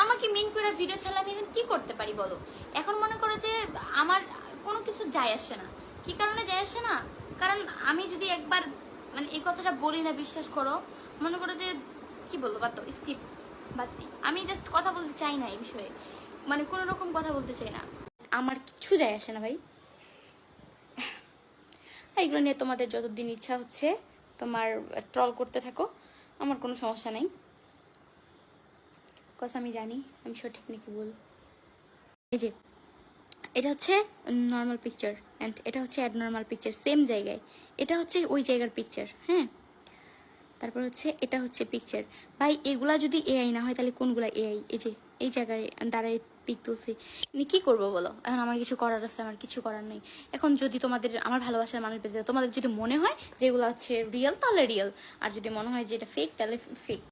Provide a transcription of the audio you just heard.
আমাকে মিন করে ভিডিও ছাড়লে আমি এখন কি করতে পারি বলো? এখন মনে করো যে আমার কোনো কিছু যায় আসে না। কি কারণে যায় আসে না? কারণ আমি যদি একবার মানে এই কথাটা বলি না, বিশ্বাস করো, মনে করো যে কি বলব, বাদ স্কিপ বাদ দিই আমি জাস্ট কথা বলতে চাই না এই বিষয়ে। মানে কোনো রকম কথা বলতে চাই না। আমার কিচ্ছু যায় আসে না ভাই। আর এগুলো নিয়ে তোমাদের যতদিন ইচ্ছা হচ্ছে, তোমার ট্রল করতে থাকো, আমার কোনো সমস্যা নেই। কস আমি জানি আমি সঠিক নাকি বল এই যে, এটা হচ্ছে নর্মাল পিকচার অ্যান্ড এটা হচ্ছে অ্যাডনর্মাল পিকচার সেম জায়গায়। এটা হচ্ছে ওই জায়গার পিকচার হ্যাঁ? তারপর হচ্ছে এটা হচ্ছে পিকচার ভাই, এগুলা যদি এআই না হয়, তাহলে কোনগুলা এআই এই যে, এই জায়গায় দাঁড়ায় পিক তুলছি। মানে কী করব বলো? এখন আমার কিছু করার আছে, আমার কিছু করার নেই। এখন যদি তোমাদের, আমার ভালোবাসার মানুষ পেতে তোমাদের যদি মনে হয় যে এগুলো হচ্ছে রিয়েল তাহলে রিয়েল আর যদি মনে হয় যে এটা ফেক তাহলে ফেক